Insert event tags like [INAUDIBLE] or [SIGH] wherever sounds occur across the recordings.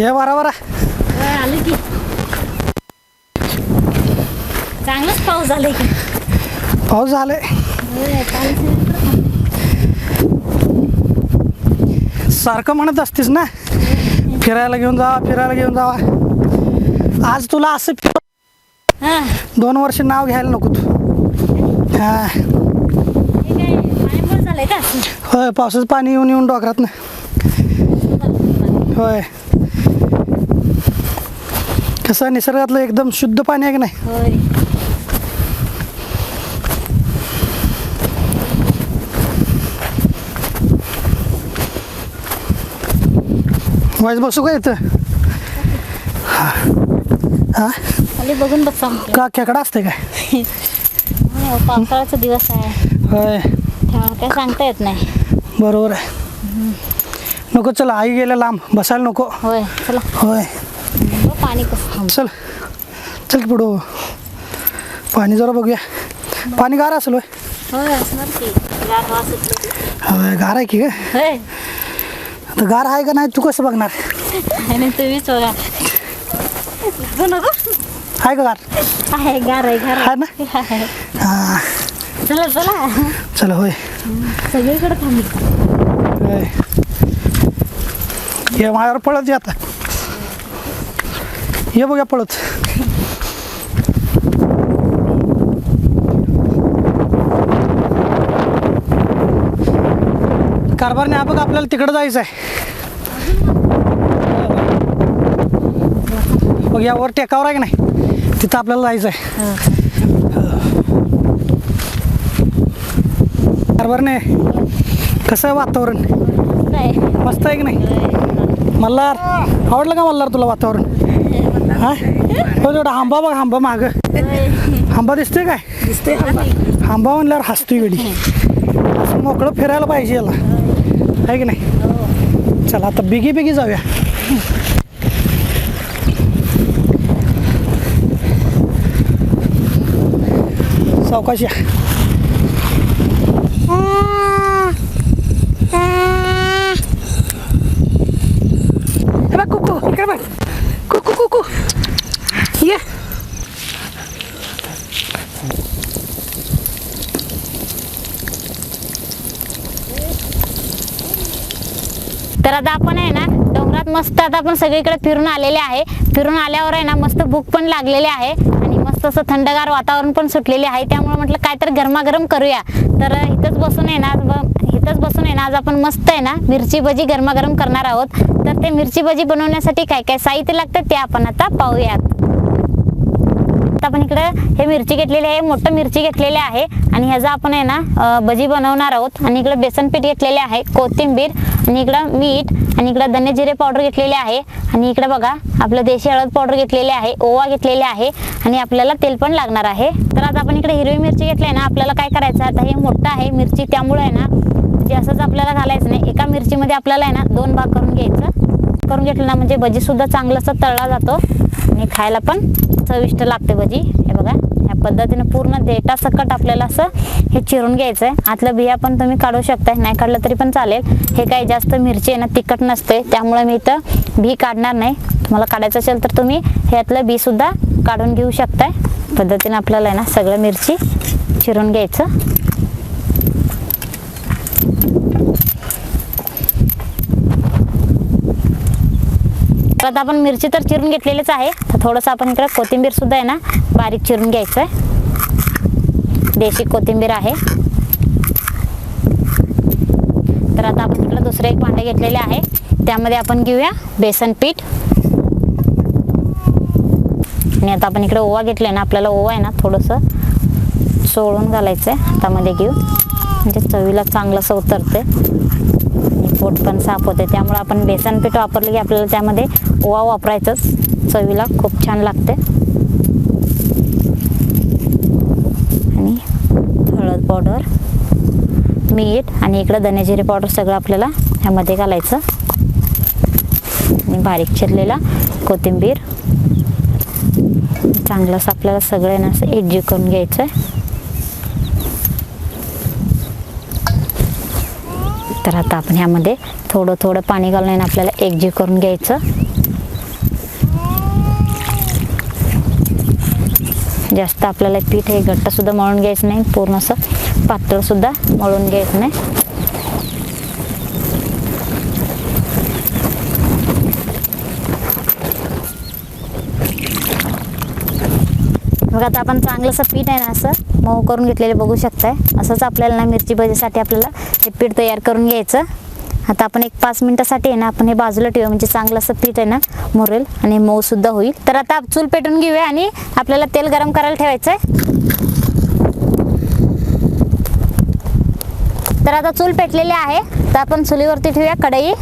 ये बरा बरा आलं की. चांगलाच पाऊस झालाय की. पाऊस झालाय. सगळीकडं सारखं म्हणत असतेस ना? फिरायला घेऊन जावा फिरायला घेऊन जावा. आज तुला असं फिर दोन वर्ष नाव घ्यायला नको तू. हा? होय पावसाचं पाणी येऊन येऊन डोकरात ना होय. कसं निसर्गातलं एकदम शुद्ध पाणी आहे की नाही? होय. वाईज बसू का इथं? हा. खाली बघून बघ सांगतो का खेकडा असते काय? होय, पावसाळ्याचा दिवस आहे. होय. त्यामुळे काय सांगता येत नाही. बरोबर आहे. नको चला आई गेल्या लांब. बसायला नको. होय चला. होय. पाणी कसं चल. चल की पुढं पाणी जरा बघूया. पाणी गार असेल होय. होय असणार की. गार. होय आहे की होय. आता गार आहे का नाही तू कसं बघणार? आणि तुम्हीच बघा. नको नको. आहे का गार? आहे गार आहे गार आहे ना? आहे. हां. चला चला. चला होय. सगळीकडे थांबली होय. ये माझ्यावर पळत ये आता. ये बघूया पळत कारभारने हा बघ आपल्याला तिकडं जायचं आहे बघ यावर टेकावर आहे की नाही? तिथं आपल्याला जायचं आहे कारभारने कसं आहे वातावरण? मस्त आहे की नाही? मल्हार आवडलं का मल्हार तुला वातावरण? हा हो हांबा बघ हांबा माग. हांबा दिसतोय काय? दिसतोय हांबा म्हणल्यावर हसतोय गडी. असं मोकळं फिरायला पाहिजे याला. आहे की नाही? चला आता बिगी बिगी जाऊया. सावकाश या हे बघ कुकू इकडे बघ कुकू कुकू ये तर आता आपण आहे ना डोंगरात मस्त आता आपण सगळीकडे फिरून आलेले आहे. फिरून आल्यावर आहे ना मस्त भूक पण लागलेली आहे आणि मस्त असं थंडगार वातावरण पण सुटलेले आहे. त्यामुळे म्हटलं काय तर गरमागरम करूया. तर इथंच बसून आहे ना इथंच बसून आहे ना आज आपण मस्त आहे ना मिरची भजी गरमागरम करणार आहोत. तर ते मिरची भजी बनवण्यासाठी काय काय साहित्य लागतं ते आपण आता पाहूयात. आता आपण इकडे हे मिरची घेतलेली आहे मोठं मिरची घेतलेली आहे आणि ह्याचा आपण आहे ना भजी बनवणार आहोत. आणि इकडे बेसन पीठ घेतलेले आहे कोथिंबीर आणि इकडं मीठ आणि इकडं धने जिरे पावडर घेतलेले आहे. आणि इकडे बघा आपलं देशी हळद पावडर घेतलेले आहे ओवा घेतलेले आहे आणि आपल्याला तेल पण लागणार आहे. तर आता आपण इकडे हिरवी मिरची घेतली आहे ना आपल्याला काय करायचं आता हे मोठं आहे मिरची त्यामुळे आहे ना म्हणजे असंच आपल्याला घालायचं नाही. एका मिरचीमध्ये आपल्याला आहे ना दोन भाग करून घ्यायचं. करून घेतलं ना म्हणजे भजी सुद्धा चांगलं असं तळला जातो. आणि खायला पण चविष्ट लागते भजी. हे बघा या पद्धतीने पूर्ण देटा सकट आपल्याला असं हे चिरून घ्यायचं आहे आतलं बिया पण तुम्ही काढू शकताय. नाही काढलं तरी पण चालेल. हे काही जास्त मिरची आहे ना तिखट नसते. त्यामुळे मी इथं बी काढणार नाही. तुम्हाला काढायचं असेल तर तुम्ही ह्यातलं बी सुद्धा काढून घेऊ शकताय. पद्धतीने आपल्याला आहे ना सगळं मिरची चिरून घ्यायचं. तर आता आपण मिरची तर चिरून घेतलेलीच आहे. तर थोडंसं आपण इकडं कोथिंबीर सुद्धा आहे ना बारीक चिरून घ्यायचं आहे देशी कोथिंबीर आहे. तर आता आपण इकडं दुसरे एक भांडे घेतलेले आहे. त्यामध्ये आपण घेऊया बेसन पीठ. आणि आता आपण इकडे ओवा घेतले ना आपल्याला ओवा आहे ना थोडंसं चोळून घालायचं आहे हातामध्ये घेऊ. म्हणजे चवीला चांगलं असं उतरते पोट पण साफ होते. त्यामुळे आपण बेसन पीठ वापरलं की आपल्याला त्यामध्ये ओवा वापरायचंच. चवीला खूप छान लागते. आणि हळद पावडर मीठ आणि इकडं धनेजिरे पावडर सगळं आपल्याला ह्यामध्ये घालायचं. आणि बारीक चिरलेला कोथिंबीर. चांगलंच आपल्याला सगळं ना असं एकजीव करून घ्यायचं आहे तर आता आपण ह्यामध्ये थोडं थोडं पाणी घालून आणि आपल्याला एकजीव करून घ्यायचं. जास्त आपल्याला पीठ हे घट्टसुद्धा मळून घ्यायचं नाही पूर्ण असं पातळसुद्धा मळून घ्यायचं नाही. मग आता आपण चांगलंसं पीठ आहे ना असं मऊ करून घेतलेले बघू शकताय. असंच आपल्याला ना मिरची भजीसाठी आपल्याला हे पीठ तयार करून घ्यायचं. आता आपण एक पाच मिनिटासाठी आहे ना आपण हे बाजूला ठेवूया म्हणजे चांगलं असं पीठ आहे ना मुरेल आणि मऊ सुद्धा होईल. तर आता चूल पेटून घेऊया आणि आपल्याला तेल गरम करायला ठेवायचं आहे तर आता चूल पेटलेली आहे. तर आपण चुलीवरती ठेवूया कढई.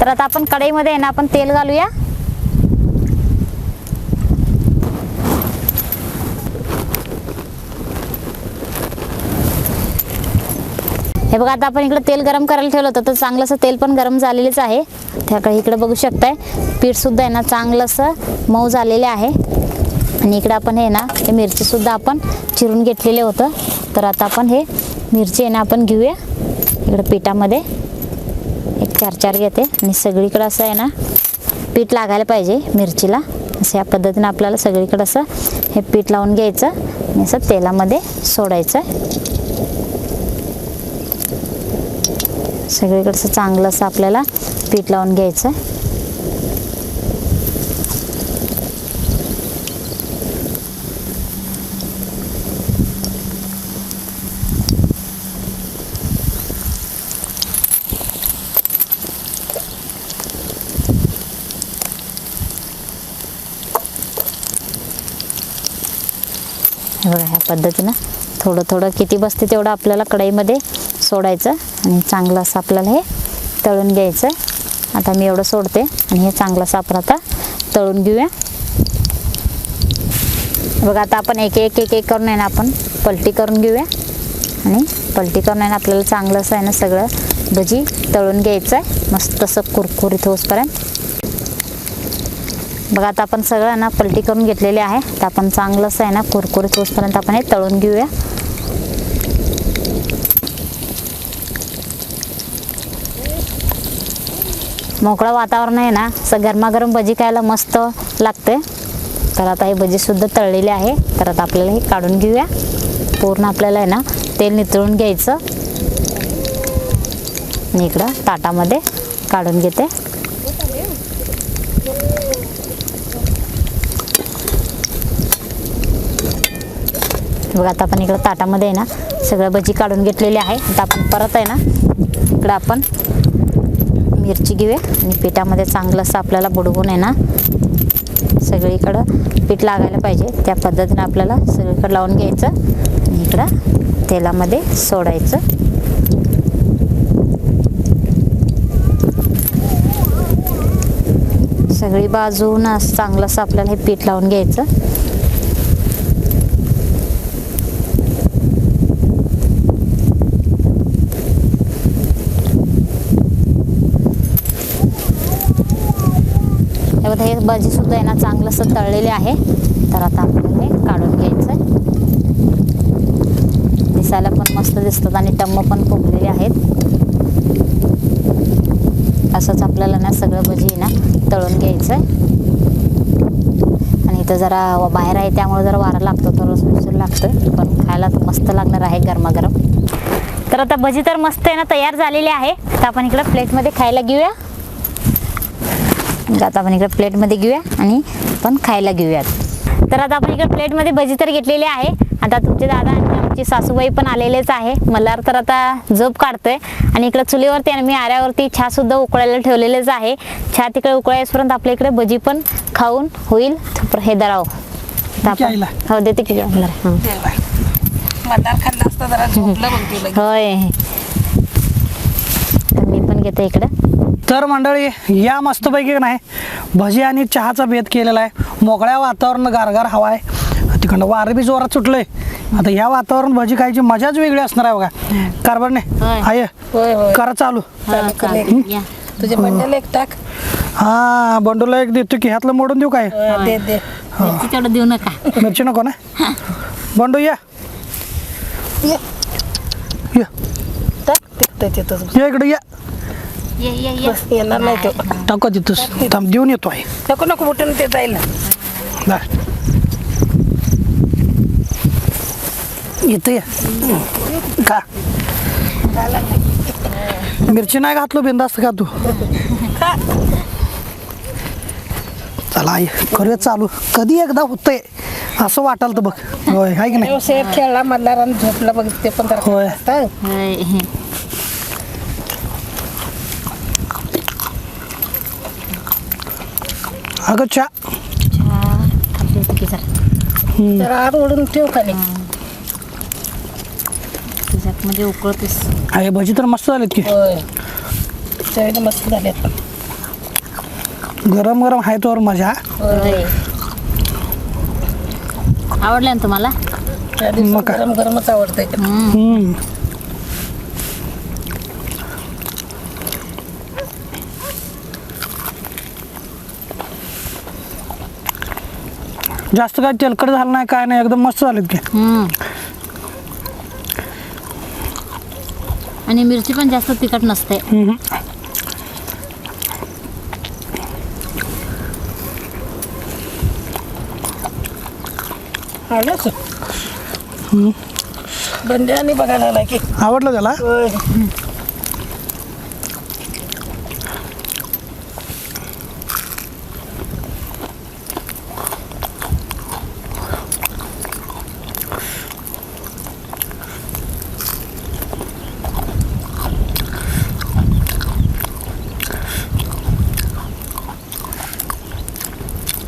तर आता आपण कढईमध्ये आहे ना आपण तेल घालूया. हे बघा आता आपण इकडे तेल गरम करायला ठेवलं होतं तर चांगलं असं तेल पण गरम झालेलंच आहे. त्याकडे इकडे बघू शकताय पीठसुद्धा आहे ना चांगलं असं मऊ झालेले आहे. आणि इकडं आपण हे ना हे मिरचीसुद्धा आपण चिरून घेतलेले होतं. तर आता आपण हे मिरची आहे ना आपण घेऊया. इकडं पिठामध्ये एक चार चार घेते. आणि सगळीकडं असं आहे ना पीठ लागायला पाहिजे मिरचीला. असं या पद्धतीनं आपल्याला सगळीकडं असं हे पीठ लावून घ्यायचं आणि असं तेलामध्ये सोडायचं. सगळीकडचं चांगलं असं आपल्याला पीठ लावून घ्यायचं हे बघा ह्या पद्धतीनं थोडं थोडं किती बसते तेवढं आपल्याला कढईमध्ये सोडायचं. आणि चांगलं असं आपल्याला हे तळून घ्यायचं. आता मी एवढं सोडते आणि हे चांगलं असं आपण आता तळून घेऊया. बघा आता आपण एक एक एक एक करून आहे ना आपण पलटी करून घेऊया. आणि पलटी करून आहे ना आपल्याला चांगलं असं आहे ना सगळं भजी तळून घ्यायचं आहे मस्त असं कुरकुरीत होसपर्यंत. बघा आता आपण सगळं ना पलटी करून घेतलेले आहे. तर आपण चांगलं असं आहे ना कुरकुरीत होसपर्यंत आपण हे तळून घेऊया. मोकळं वातावरण आहे ना असं गरमागरम भजी खायला मस्त लागते. तर आता हे भजीसुद्धा तळलेली आहे. तर आता आपल्याला हे काढून घेऊया. पूर्ण आपल्याला आहे ना तेल नितळून घ्यायचं. मी इकडं ताटामध्ये काढून घेते. बघा आता आपण इकडं ताटामध्ये आहे ना सगळं भजी काढून घेतलेली आहे. आता आपण परत आहे ना इकडं आपण मिरची घेऊया. आणि पिठामध्ये चांगलं असं आपल्याला बुडवून आहे ना सगळीकडं पीठ लागायला पाहिजे. त्या पद्धतीनं आपल्याला सगळीकडं लावून घ्यायचं. आणि इकडं तेलामध्ये सोडायचं. सगळी बाजून असं चांगलं असं आपल्याला हे पीठ लावून घ्यायचं. हे हे भाजी सुद्धा आहे ना चांगलं असं तळलेले आहे. तर आता आपल्याला हे काढून घ्यायचं दिसायला पण मस्त दिसतात आणि टम्म पण फुगलेले आहेत. असंच आपल्याला ना सगळं भजी ना तळून घ्यायचं आणि इथं जरा बाहेर आहे त्यामुळे जरा वारा लागतो तर सुरसुर लागतं. पण खायला तर मस्त लागणार आहे गरमागरम. तर आता भजी तर मस्त आहे ना तयार झालेली आहे. तर आपण इकडं प्लेटमध्ये खायला घेऊया. आता आपण इकडे प्लेटमध्ये घेऊया आणि आपण खायला घेऊयात. तर आता आपण इकडे प्लेटमध्ये भजी तर घेतलेली आहे. आता तुमचे दादा आणि आमची सासूबाई पण आलेलेच आहे. मल्हार तर आता झोप काढतोय. आणि इकडे चुलीवरती आणि मी आऱ्यावरती चहा सुद्धा उकळायला ठेवलेलेच आहे. चहा तिकडे उकळायपर्यंत आपल्या इकडे भजी पण खाऊन होईल. हे दराव? हो देते की होय. मी पण घेते इकडं. तर मंडळी या मस्तपैकी नाही भजी आणि चहाचा भेद केलेला आहे. मोकळ्या वातावरण गारगार हवा आहे. तिकडनं वारं बी जोरात सुटलंय. आता ह्या वातावरण भजी खायची मजाच वेगळी असणार आहे बघा. कारभारने. आय करा चालू. हा. तुझ्या बंड्याला एक टाक. हा बंडूला एक देतो की ह्यातलं मोडून देऊ काय? देऊ नका. मिरची नको ना? बंडू या इकडे या. ये ये ये. बस येणार नाही तो टाका तिथंच थांब देऊन येतो आहे. नको नको उठून ते जाईल दा. इथं ये. का मिरची नाही घातलो बिंदास्त का तू. चला आई करूया चालू. कधी एकदा होतंय असं वाटाल तर बघ. होय हाय की नाही? खेळला मधला आणि झोपला बघ ते पण होय. असतं. होय. अगं चा जरा जरा आत ओढून ठेव खाली. त्याच्यात म्हणजे उकळतेस. अरे भजी तर मस्त झालेत की. होय. चवीला मस्त झाले गरम गरम आहे तोवर मजा. होय. आवडल्या ना तुम्हाला? त्या दिवसात मग काय? गरम गरमच आवडतंय. हम्म. जास्त काय तेलकट झालं नाही काय नाही एकदम मस्त झालेत की. हम्म. आणि मिरची पण जास्त तिखट नसते. आलंच आणि बघायला लागला की. आवडलं त्याला? होय.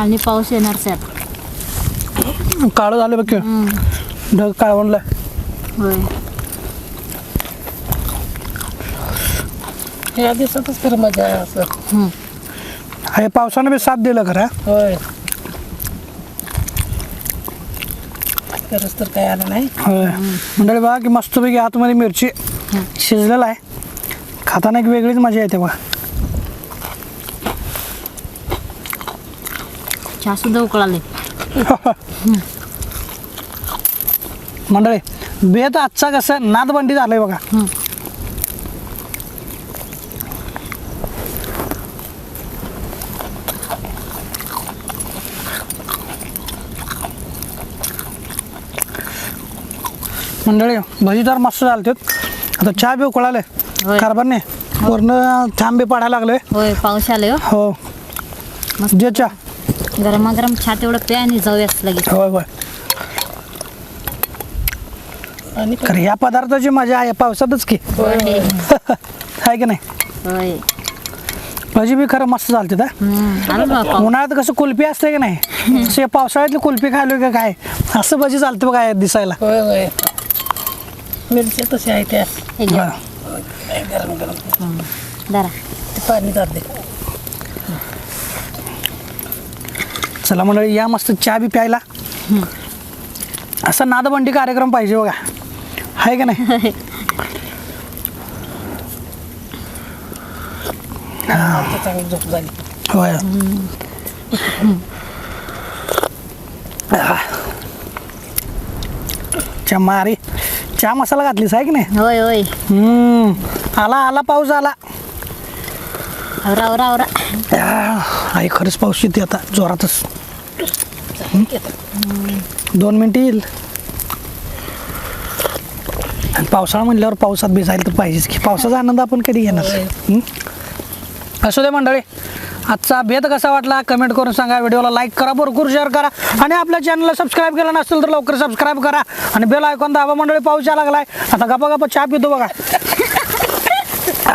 आणि पाऊस येणार सर. काळं झालं बघ की. ढग काळवणलं होय. या दिवसातच मजा आहे असं. हम्म. हे पावसानं बी साथ दिलं खरं. होय. खरंच तर काय आलं नाही. होय. मंडळी बघा की मस्तपैकी आतमध्ये मिरची शिजलेला आहे. खाताना एक वेगळीच मजा येते बघा. चहा सुद्धा उकळाले. मंडळी बेत आजचा कसं नादबंडी झालंय बघा. मंडळी भजी तर मस्त चालतात आता चहा बी उकळाले. कारभारने वरनं थांब बी पाडायला लागले होय पाऊस आले हो. हो. जे चहा. गरमागरम चहा तेवढं प्या आणि जाऊयाच लगेच. होय होय. आणि खरं ह्या पदार्थाची मजा आहे पावसातच की. होय. आहे की नाही? होय. भजी बी खरं मस्त चालते हा हम्म. आलो बा पाऊस उन्हाळ्यात कसं कुल्फी असते की नाही? तसे पावसाळ्यातली कुल्फी खायलो का काय? असं भजी चालते बघा दिसायला. होय होय. मिरची तशी आहे त्या. एक घ्या. हा. काय गरम गरम. हम्म. जरा ते पाणी चला मंडळी या मस्त चहा बी प्यायला. असा नादबंडी कार्यक्रम पाहिजे बघा. आहे का नाही? होय. चहा मारी. चहा मसाला घातलीस आहे की नाही? होय होय. हम्म. आला आला पाऊस आला. आवरा आवरा आवरा. आई खरंच पाऊस येते आता जोरातच. दोन मिनटं येईल. आणि पावसाळा म्हणल्यावर पावसात भिजायला तर पाहिजेच की पावसाचा आनंद आपण कधी घेणार? असू दे मंडळी आजचा भेद कसा वाटला कमेंट करून सांगा व्हिडिओला लाईक करा भरपूर शेअर करा आणि आपल्या चॅनलला सबस्क्राईब केलं नसेल तर लवकर सबस्क्राईब करा आणि बेल ऐकून दाबा मंडळी पाऊस यायला लागलाय आता गप्पा गप्पा चहा पितो बघा. [LAUGHS]